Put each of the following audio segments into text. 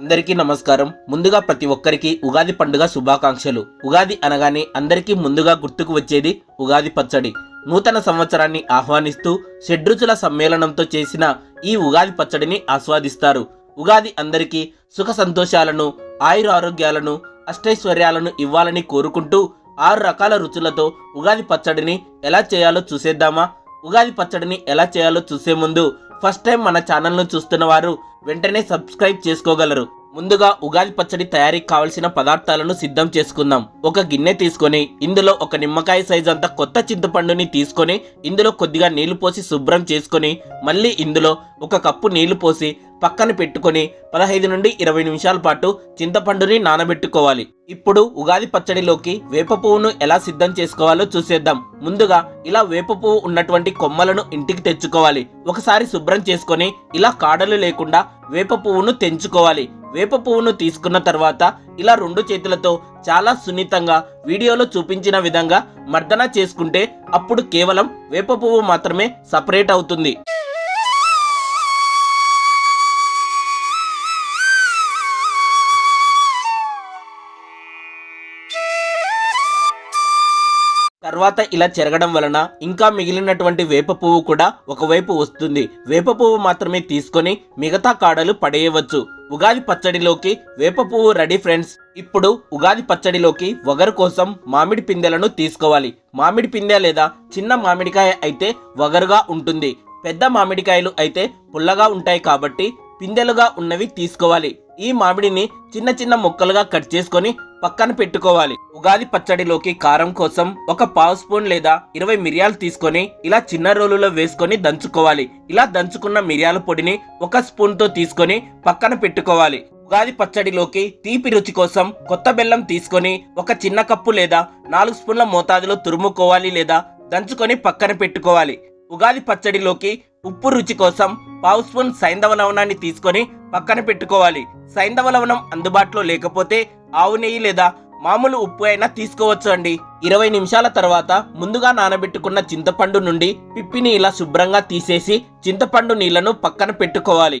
అందరికీ నమస్కారం. ముందుగా ప్రతి ఒక్కరికి ఉగాది పండుగ శుభాకాంక్షలు. ఉగాది అనగానే అందరికీ ముందుగా గుర్తుకు వచ్చేది ఉగాది పచ్చడి. నూతన సంవత్సరాన్ని ఆహ్వానిస్తూ షడ్రుచుల సమ్మేళనంతో చేసిన ఈ ఉగాది పచ్చడిని ఆస్వాదిస్తారు. ఉగాది అందరికీ సుఖ సంతోషాలను ఆయుర ఆరోగ్యాలను అష్టైశ్వర్యాలను ఇవ్వాలని కోరుకుంటూ ఆరు రకాల రుచులతో ఉగాది పచ్చడిని ఎలా చేయాలో చూసేద్దామా? ఉగాది పచ్చడిని ఎలా చేయాలో చూసే ముందు ఫస్ట్ టైం మన ఛానల్ను చూస్తున్న వారు వెంటనే సబ్స్క్రైబ్ చేసుకోగలరు. ముందుగా ఉగాది పచ్చడి తయారీకి కావలసిన పదార్థాలను సిద్ధం చేసుకుందాం. ఒక గిన్నె తీసుకొని ఇందులో ఒక నిమ్మకాయ సైజ్ అంత కొత్త చింతపండుని తీసుకొని ఇందులో కొద్దిగా నీళ్ళు పోసి శుభ్రం చేసుకొని మళ్ళీ ఇందులో ఒక కప్పు నీళ్ళు పోసి పక్కన పెట్టుకొని పదహైదు నుండి ఇరవై నిమిషాల పాటు చింతపండుని నానబెట్టుకోవాలి. ఇప్పుడు ఉగాది పచ్చడిలోకి వేప పువ్వును ఎలా సిద్ధం చేసుకోవాలో చూసేద్దాం. ముందుగా ఇలా వేప పువ్వు ఉన్నటువంటి కొమ్మలను ఇంటికి తెచ్చుకోవాలి. ఒకసారి శుభ్రం చేసుకొని ఇలా కాడలు లేకుండా వేప పువ్వును తెంచుకోవాలి. వేప పువ్వును తీసుకున్న తర్వాత ఇలా రెండు చేతులతో చాలా సున్నితంగా వీడియోలో చూపించిన విధంగా మర్దన చేసుకుంటే అప్పుడు కేవలం వేప పువ్వు మాత్రమే సపరేట్ అవుతుంది. తర్వాత ఇలా చెరగడం వలన ఇంకా మిగిలినటువంటి వేప పువ్వు కూడా ఒకవైపు వస్తుంది. వేప పువ్వు మాత్రమే తీసుకొని మిగతా కాడలు పడేయవచ్చు. ఉగాది పచ్చడిలోకి వేప పువ్వు రెడీ ఫ్రెండ్స్. ఇప్పుడు ఉగాది పచ్చడిలోకి వగరు కోసం మామిడి పిందెలను తీసుకోవాలి. మామిడి పిందె లేదా చిన్న మామిడికాయ అయితే వగరుగా ఉంటుంది. పెద్ద మామిడికాయలు అయితే పుల్లగా ఉంటాయి కాబట్టి పిందెలుగా ఉన్నవి తీసుకోవాలి. ఈ మామిడిని చిన్న చిన్న ముక్కలుగా కట్ చేసుకొని పక్కన పెట్టుకోవాలి. ఉగాది పచ్చడిలోకి కారం కోసం ఒక పావు స్పూన్ లేదా ఇరవై మిరియాలు తీసుకొని ఇలా చిన్న రోలులో వేసుకొని దంచుకోవాలి. ఇలా దంచుకున్న మిరియాల పొడిని ఒక స్పూన్తో తీసుకొని పక్కన పెట్టుకోవాలి. ఉగాది పచ్చడిలోకి తీపి రుచి కోసం కొత్త బెల్లం తీసుకొని ఒక చిన్న కప్పు లేదా నాలుగు స్పూన్ల మోతాదులో తురుముకోవాలి లేదా దంచుకొని పక్కన పెట్టుకోవాలి. ఉగాది పచ్చడిలోకి ఉప్పు రుచి కోసం పావు స్పూన్ సైంధవ లవణాన్ని తీసుకొని పక్కన పెట్టుకోవాలి. సైంధవ లవణం అందుబాటులో లేకపోతే ఆవు నెయ్యి లేదా మామూలు ఉప్పు అయినా తీసుకోవచ్చు అండి ఇరవై నిమిషాల తర్వాత ముందుగా నానబెట్టుకున్న చింతపండు నుండి పిప్పిని ఇలా శుభ్రంగా తీసేసి చింతపండు నీళ్ళను పక్కన పెట్టుకోవాలి.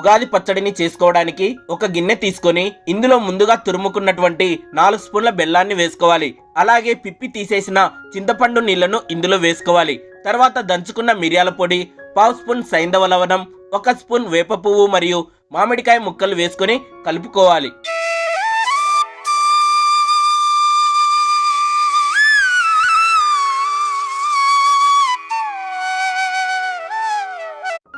ఉగాది పచ్చడిని చేసుకోవడానికి ఒక గిన్నె తీసుకొని ఇందులో ముందుగా తురుముకున్నటువంటి నాలుగు స్పూన్ల బెల్లాన్ని వేసుకోవాలి. అలాగే పిప్పి తీసేసిన చింతపండు నీళ్ళను ఇందులో వేసుకోవాలి. తర్వాత దంచుకున్న మిరియాల పొడి పావు స్పూన్ సైంధవ లవణం ఒక స్పూన్ వేప పువ్వు మరియు మామిడికాయ ముక్కలు వేసుకొని కలుపుకోవాలి.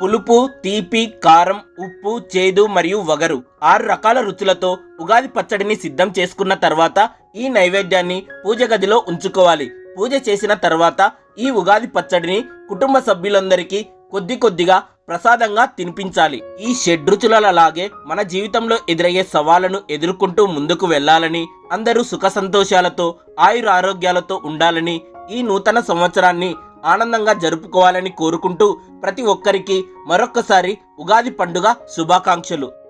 పులుపు తీపి కారం ఉప్పు చేదు మరియు వగరు ఆరు రకాల రుచులతో ఉగాది పచ్చడిని సిద్ధం చేసుకున్న తర్వాత ఈ నైవేద్యాన్ని పూజ గదిలో ఉంచుకోవాలి. పూజ చేసిన తర్వాత ఈ ఉగాది పచ్చడిని కుటుంబ సభ్యులందరికీ కొద్ది కొద్దిగా ప్రసాదంగా తినిపించాలి. ఈ షడ్రుచులలాగే మన జీవితంలో ఎదురయ్యే సవాళ్ళను ఎదుర్కొంటూ ముందుకు వెళ్ళాలని అందరూ సుఖ సంతోషాలతో ఆయుర ఆరోగ్యాలతో ఉండాలని ఈ నూతన సంవత్సరాన్ని ఆనందంగా జరుపుకోవాలని కోరుకుంటూ ప్రతి ఒక్కరికి మరొక్కసారి ఉగాది పండుగ శుభాకాంక్షలు.